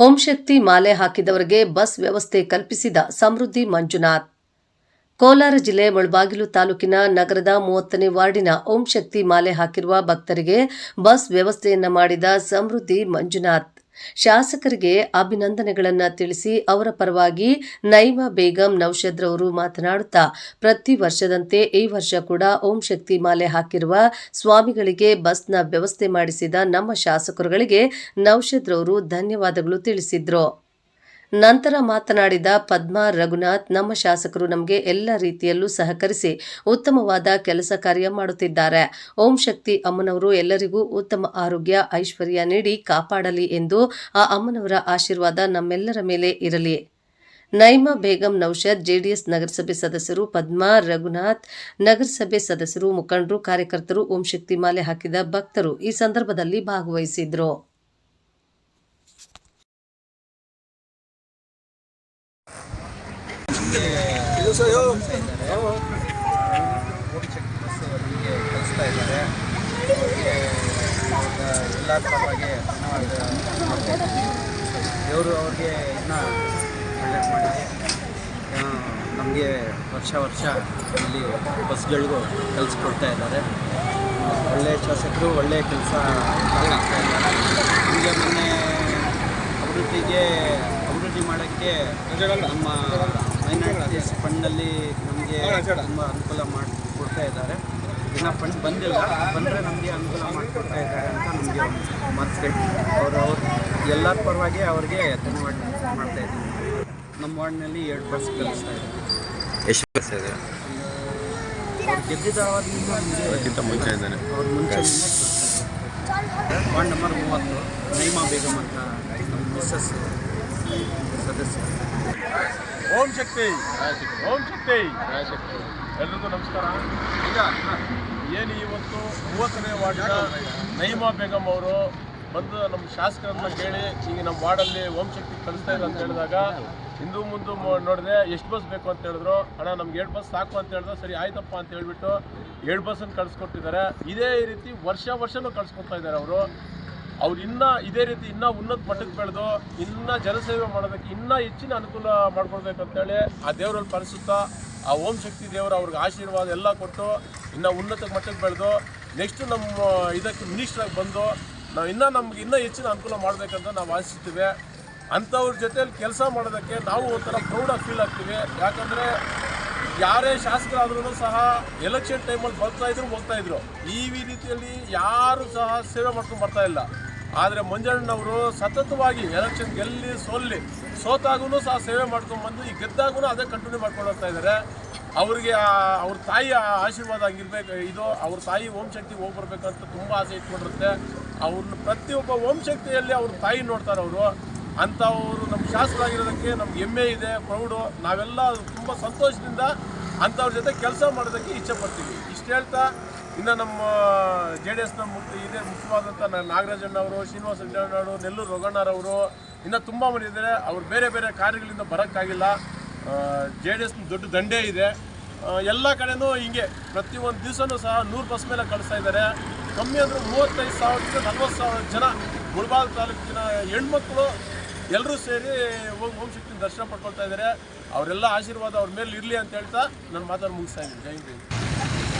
ಓಂ ಶಕ್ತಿ ಮಾಲೆ ಹಾಕಿದವರಿಗೆ ಬಸ್ ವ್ಯವಸ್ಥೆ ಕಲ್ಪಿಸಿದ ಸಮೃದ್ಧಿ ಮಂಜುನಾಥ್. ಕೋಲಾರ ಜಿಲ್ಲೆ ಮುಳಬಾಗಿಲು ತಾಲೂಕಿನ ನಗರದ ಮೂವತ್ತನೇ ವಾರ್ಡಿನ ಓಂ ಶಕ್ತಿ ಮಾಲೆ ಹಾಕಿರುವ ಭಕ್ತರಿಗೆ ಬಸ್ ವ್ಯವಸ್ಥೆಯನ್ನು ಮಾಡಿದ ಸಮೃದ್ಧಿ ಮಂಜುನಾಥ್. ಶಾಸಕರಿಗೆ ಅಭಿನಂದನೆಗಳನ್ನ ತಿಳಿಸಿ ಅವರ ಪರವಾಗಿ ನೈಮ ಬೇಗಂ ನೌಷದ್ರ ರವರು ಮಾತನಾಡುತ್ತಾ, ಪ್ರತಿ ವರ್ಷದಂತೆ ಈ ವರ್ಷ ಕೂಡ ಓಂ ಶಕ್ತಿ ಮಾಲೆ ಹಾಕಿರುವ ಸ್ವಾಮಿಗಳಿಗೆ ಬಸ್ನ ವ್ಯವಸ್ಥೆ ಮಾಡಿಸಿದ ನಮ್ಮ ಶಾಸಕರುಗಳಿಗೆ ನೌಷದ್ರ ರವರು ಧನ್ಯವಾದಗಳು ತಿಳಿಸಿದ್ರು. ನಂತರ ಮಾತನಾಡಿದ ಪದ್ಮಾ ರಘುನಾಥ್, ನಮ್ಮ ಶಾಸಕರು ನಮಗೆ ಎಲ್ಲ ರೀತಿಯಲ್ಲೂ ಸಹಕರಿಸಿ ಉತ್ತಮವಾದ ಕೆಲಸ ಕಾರ್ಯ ಮಾಡುತ್ತಿದ್ದಾರೆ. ಓಂ ಶಕ್ತಿ ಅಮ್ಮನವರು ಎಲ್ಲರಿಗೂ ಉತ್ತಮ ಆರೋಗ್ಯ, ಐಶ್ವರ್ಯ ನೀಡಿ ಕಾಪಾಡಲಿ ಎಂದು ಆ ಅಮ್ಮನವರ ಆಶೀರ್ವಾದ ನಮ್ಮೆಲ್ಲರ ಮೇಲೆ ಇರಲಿ. ನೈಮ ಬೇಗಂ ನೌಷದ್ ಜೆಡಿಎಸ್ ನಗರಸಭೆ ಸದಸ್ಯರು ಪದ್ಮಾ ರಘುನಾಥ್, ನಗರಸಭೆ ಸದಸ್ಯರು ಮುಖಂಡರು, ಕಾರ್ಯಕರ್ತರು, ಓಂ ಶಕ್ತಿ ಮಾಲೆ ಹಾಕಿದ ಭಕ್ತರು ಈ ಸಂದರ್ಭದಲ್ಲಿ ಭಾಗವಹಿಸಿದ್ರು. ಶಕ್ತಿ ಬಸ್ ನಮಗೆ ಕಳಿಸ್ತಾ ಇದ್ದಾರೆ ಎಲ್ಲರ ಪರವಾಗಿ ದೇವರು ಅವ್ರಿಗೆ ಇನ್ನೂ ಒಳ್ಳೇದು ಮಾಡಿದೆ ನಮಗೆ ವರ್ಷ ವರ್ಷ ಇಲ್ಲಿ ಬಸ್ಗಳಿಗೂ ಕಲಿಸ್ಕೊಡ್ತಾ ಇದ್ದಾರೆ. ಒಳ್ಳೆಯ ಶಾಸಕರು ಒಳ್ಳೆಯ ಕೆಲಸ ಮಾಡ್ತಾ ಇದ್ದಾರೆ. ಈಗ ಮೊನ್ನೆ ಅಭಿವೃದ್ಧಿಗೆ, ಅಭಿವೃದ್ಧಿ ಮಾಡೋಕ್ಕೆ ನಮ್ಮ ಮೈನಾರಿಟೀಸ್ ಫಂಡಲ್ಲಿ ನಮಗೆ ತುಂಬ ಅನುಕೂಲ ಮಾಡಿ ಕೊಡ್ತಾ ಇದ್ದಾರೆ. ಇನ್ನು ಫಂಡ್ ಬಂದಿಲ್ಲ. ಬಂದರೆ ನಮಗೆ ಅನುಕೂಲ ಮಾಡಿಕೊಡ್ತಾ ಇದ್ದಾರೆ ಅಂತ ನಮಗೆ ಮಾತು ಅವರು ಅವ್ರು ಎಲ್ಲರ ಪರವಾಗಿ ಅವ್ರಿಗೆ ಧನ್ಯವಾದ ಮಾಡ್ತಾ ಇದ್ದೀವಿ ನಮ್ಮ ವಾರ್ಡ್ನಲ್ಲಿ ಎರಡು ಬಸ್ ಕಲಿಸ್ತಾ ಇದ್ದಾರೆ. ಎಷ್ಟು ಬಸ್ ಇದೆ? ಅದಕ್ಕಿಂತ ಮುಂಚೆ ಇದ್ದಾನೆ ಅವ್ರ ಮುಂಚೆ ವಾರ್ಡ್ ನಂಬರ್ ಮೂವತ್ತು ನೈಮಾ ಬೇಗಮ್ ಅಂತ ನಮ್ಮ ಮಿಸ್ಸಸ್ ಸದಸ್ಯ. ಓಂ ಶಕ್ತಿ. ಓಂ ಶಕ್ತಿ. ಎಲ್ರಿಗೂ ನಮಸ್ಕಾರ. ಈಗ ಏನು ಇವತ್ತು ಮೂವತ್ತನೇ ವಾರ್ಡಿನ ನೈಮಾ ಬೇಗಂ ಅವರು ಬಂದು ನಮ್ಮ ಶಾಸಕರನ್ನ ಕೇಳಿ ಈಗ ನಮ್ಮ ವಾರ್ಡಲ್ಲಿ ಓಂ ಶಕ್ತಿ ಕಲಿಸ್ತಾ ಇಲ್ಲ ಅಂತ ಹೇಳಿದಾಗ, ಹಿಂದೂ ಮುಂದೆ ನೋಡಿದೆ ಎಷ್ಟು ಬಸ್ ಬೇಕು ಅಂತ ಹೇಳಿದ್ರು. ಅಣ್ಣ, ನಮ್ಗೆ ಎರಡು ಬಸ್ ಸಾಕು ಅಂತ ಹೇಳಿದ್ರು. ಸರಿ, ಆಯ್ತಪ್ಪ ಅಂತ ಹೇಳ್ಬಿಟ್ಟು ಎರಡು ಬಸ್ಸನ್ನು ಕಳಿಸ್ಕೊಟ್ಟಿದ್ದಾರೆ. ಇದೇ ರೀತಿ ವರ್ಷ ವರ್ಷನೂ ಕಳಿಸ್ಕೊಡ್ತಾ ಇದ್ದಾರೆ ಅವರು. ಅವ್ರು ಇನ್ನ ಇದೇ ರೀತಿ ಇನ್ನ ಉನ್ನತ ಮಟ್ಟಕ್ಕೆ ಬೆಳೆದು, ಇನ್ನ ಜನಸೇವೆ ಮಾಡೋದಕ್ಕೆ ಇನ್ನ ಹೆಚ್ಚಿನ ಅನುಕೂಲ ಮಾಡ್ಕೊಳ್ಬೇಕು ಅಂತೇಳಿ ಆ ದೇವರಲ್ಲಿ ಪರಿಸುತ್ತಾ ಆ ಓಂ ಶಕ್ತಿ ದೇವರು ಅವ್ರಿಗೆ ಆಶೀರ್ವಾದ ಎಲ್ಲ ಕೊಟ್ಟು ಇನ್ನ ಉನ್ನತ ಮಟ್ಟಕ್ಕೆ ಬೆಳೆದು ನೆಕ್ಸ್ಟ್ ನಮ್ಮ ಇದಕ್ಕೆ ಮಿನಿಸ್ಟ್ರಾಗಿ ಬಂದು, ನಾವು ಇನ್ನೂ ನಮ್ಗೆ ಇನ್ನೂ ಹೆಚ್ಚಿನ ಅನುಕೂಲ ಮಾಡಬೇಕಂತ ನಾವು ಆಶಿಸ್ತೀವಿ. ಅಂಥವ್ರ ಜೊತೆಯಲ್ಲಿ ಕೆಲಸ ಮಾಡೋದಕ್ಕೆ ನಾವು ಒಂಥರ ಪ್ರೌಡಾಗಿ ಫೀಲ್ ಆಗ್ತೀವಿ. ಯಾಕಂದರೆ ಯಾರೇ ಶಾಸಕರಾದ್ರೂ ಸಹ ಎಲೆಕ್ಷನ್ ಟೈಮಲ್ಲಿ ಬರ್ತಾ ಇದ್ರು, ಹೋಗ್ತಾ ಇದ್ರು. ಈ ರೀತಿಯಲ್ಲಿ ಯಾರು ಸಹ ಸೇವೆ ಮಾಡ್ಕೊಂಡು ಬರ್ತಾ ಇಲ್ಲ. ಆದರೆ ಮಂಜಣ್ಣನವರು ಸತತವಾಗಿ ಎಲೆಕ್ಷನ್ ಗೆಲ್ಲಿ, ಸೋಲ್ಲಿ ಸೋತಾಗೂ ಸಹ ಸೇವೆ ಮಾಡ್ಕೊಂಡು ಬಂದು ಈ ಗೆದ್ದಾಗೂ ಅದೇ ಕಂಟಿನ್ಯೂ ಮಾಡ್ಕೊಂಡು ಹೋಗ್ತಾ ಇದ್ದಾರೆ ಅವರಿಗೆ ಅವ್ರ ತಾಯಿಯ ಆಶೀರ್ವಾದ ಆಗಿರ್ಬೇಕು ಇದು ಅವ್ರ ತಾಯಿ ಓಂ ಶಕ್ತಿ ಹೋಗಿ ಬರ್ಬೇಕಂತ ತುಂಬ ಆಸೆ ಇಟ್ಕೊಂಡಿರುತ್ತೆ. ಅವ್ರನ್ನ ಪ್ರತಿಯೊಬ್ಬ ಓಂ ಶಕ್ತಿಯಲ್ಲಿ ಅವ್ರ ತಾಯಿ ನೋಡ್ತಾರೆ ಅವರು. ಅಂಥವರು ನಮ್ಮ ಶಾಸಕರಾಗಿರೋದಕ್ಕೆ ನಮ್ಗೆ ಹೆಮ್ಮೆ ಇದೆ, ಪ್ರೌಡು. ನಾವೆಲ್ಲ ತುಂಬ ಸಂತೋಷದಿಂದ ಅಂಥವ್ರ ಜೊತೆ ಕೆಲಸ ಮಾಡೋದಕ್ಕೆ ಇಚ್ಛೆ ಪಡ್ತೀವಿ. ಇಷ್ಟು ಹೇಳ್ತಾ ಇನ್ನು ನಮ್ಮ ಜೆ ಡಿ ಎಸ್ನ ಮುಖ್ಯ ಇದೇ ಮುಖ್ಯವಾದಂಥ ನಾಗರಾಜಣ್ಣವರು ಶ್ರೀನಿವಾಸ ರೆಡ್ಡಿಯವರು ನೆಲ್ಲೂರು ರೊಗಣ್ಣರವರು ಇನ್ನೂ ತುಂಬ ಮಂದಿ ಇದ್ದಾರೆ. ಅವ್ರು ಬೇರೆ ಬೇರೆ ಕಾರ್ಯಗಳಿಂದ ಬರೋಕ್ಕಾಗಿಲ್ಲ. ಜೆ ಡಿ ಎಸ್ನ ದೊಡ್ಡ ದಂಡೇ ಇದೆ. ಎಲ್ಲ ಕಡೆನೂ ಹಿಂಗೆ ಪ್ರತಿಯೊಂದು ದಿವಸನೂ ಸಹ ನೂರು ಬಸ್ ಮೇಲೆ ಕಳಿಸ್ತಾ ಇದ್ದಾರೆ. ಕಮ್ಮಿ ಅಂದರೆ ಮೂವತ್ತೈದು ಸಾವಿರದಿಂದ ನಲ್ವತ್ತು ಸಾವಿರ ಜನ ಮುಳಬಾಲ್ ತಾಲೂಕಿನ ಹೆಣ್ಮಕ್ಳು ಎಲ್ಲರೂ ಸೇರಿ ಹೋಗಿ ಓಂ ಶಕ್ತಿ ದರ್ಶನ ಪಡ್ಕೊಳ್ತಾ ಇದ್ದಾರೆ. ಅವರೆಲ್ಲ ಆಶೀರ್ವಾದ ಅವ್ರ ಮೇಲೆ ಇರಲಿ ಅಂತ ಹೇಳ್ತಾ ನಾನು ಮಾತನ್ನು ಮುಗಿಸ್ತಾ ಇದ್ದೀನಿ. ಜೈ ಹಿಂದ್.